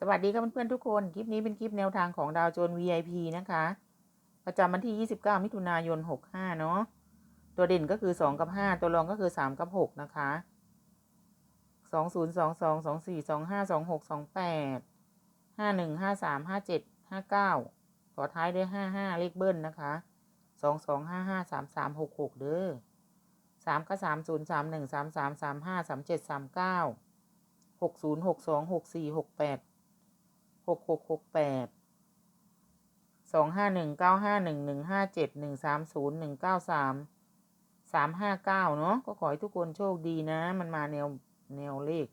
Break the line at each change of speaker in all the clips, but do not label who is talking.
สวัสดีครับเพื่อนๆทุกคน คลิปนี้เป็นคลิปแนวทางของดาวโจน VIP นะคะ ประจำวันที่ 29 มิถุนายน 65 เนาะ ตัวเด่นก็คือ 2 กับ 5 ตัวรองก็คือ 3 กับ 6 นะคะ 2 0 2 2 2 4 2 5 2 6 2 8 5 1 5 3 5 7 5 9 ต่อท้ายด้วย 55 เลขเบิ้ลนะคะ 2 2 5 5 3 3 6 6 เด้อ3ก็3 0 3 1 3 3 3 5 3 7 3 9 6 0 6 2 6 4 6 8 หกหกหกแปดสองห้าหนึ่งเก้าห้าหนึ่งหนึ่งห้าเจ็ดหนึ่งสามศูนย์หนึ่งเก้าสามสามห้าเก้าเนาะก็ขอให้ทุกคนโชคดีนะ มันมาแนวแนวเลข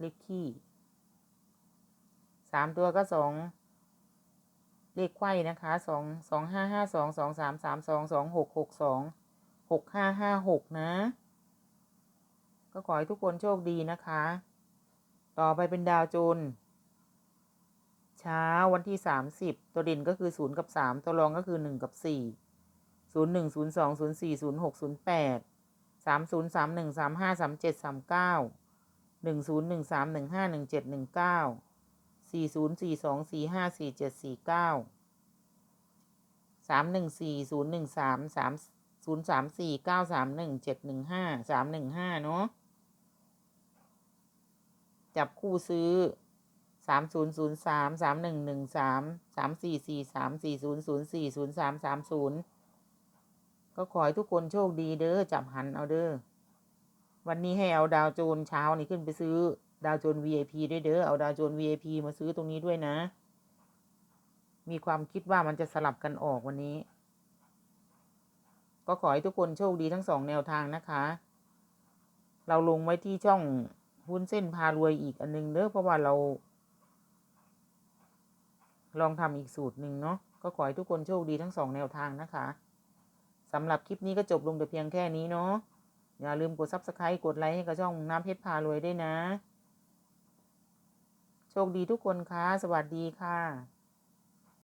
เลขขี้สามตัวก็สองเลขไข่นะคะสองสองห้าห้าสองสองสามสามสองสองหกหกสองหกห้าห้าหกนะ ก็ขอให้ทุกคนโชคดีนะคะ ต่อไปเป็นดาวโจนเช้าวันที่สามสิบตัวเด่นก็คือศูนย์กับสามตัวรองก็คือหนึ่งกับสี่ศูนย์หนึ่งศูนย์สองศูนย์สี่ศูนย์หกศูนย์แปดสามศูนย์สามหนึ่งสามห้าสามเจ็ดสามเก้าหนึ่งศูนย์หนึ่งสามหนึ่งห้าหนึ่งเจ็ดหนึ่งเก้าสี่ศูนย์สี่สองสี่ห้าสี่เจ็ดสี่เก้าสามหนึ่งสี่ศูนย์หนึ่งสามสามศูนย์สามสี่เก้าสามหนึ่งเจ็ดหนึ่งห้าสามหนึ่งห้าเนาะ จับคู่ซื้อสามศูนย์ศูนย์สามสามหนึ่งหนึ่งสามสามสี่สี่สามสี่ศูนย์ศูนย์สี่ศูนย์สามสามศูนย์ก็ขอให้ทุกคนโชคดีเด้อจับหันเอาเด้อวันนี้ให้เอาดาวโจนเช้านี้ขึ้นไปซื้อดาวโจน VIP ด้วยเด้อเอาดาวโจน VIP มาซื้อตรงนี้ด้วยนะ มีความคิดว่ามันจะสลับกันออกวันนี้ ก็ขอให้ทุกคนโชคดีทั้งสองแนวทางนะคะ เราลงไว้ที่ช่อง วุ้นเส้นพารวยอีกอันนึงเด้อเพราะว่าเรา ลองทำอีกสูตรหนึ่งเนาะก็ขอให้ทุกคนโชคดีทั้งสองแนวทางนะคะสำหรับคลิปนี้ก็จบลงแต่เพียงแค่นี้เนาะอย่าลืมกด subscribe กดไลค์ให้กับช่องน้ำเพชรพารวยด้วยนะ โชคดีทุกคนค่ะ สวัสดีค่ะ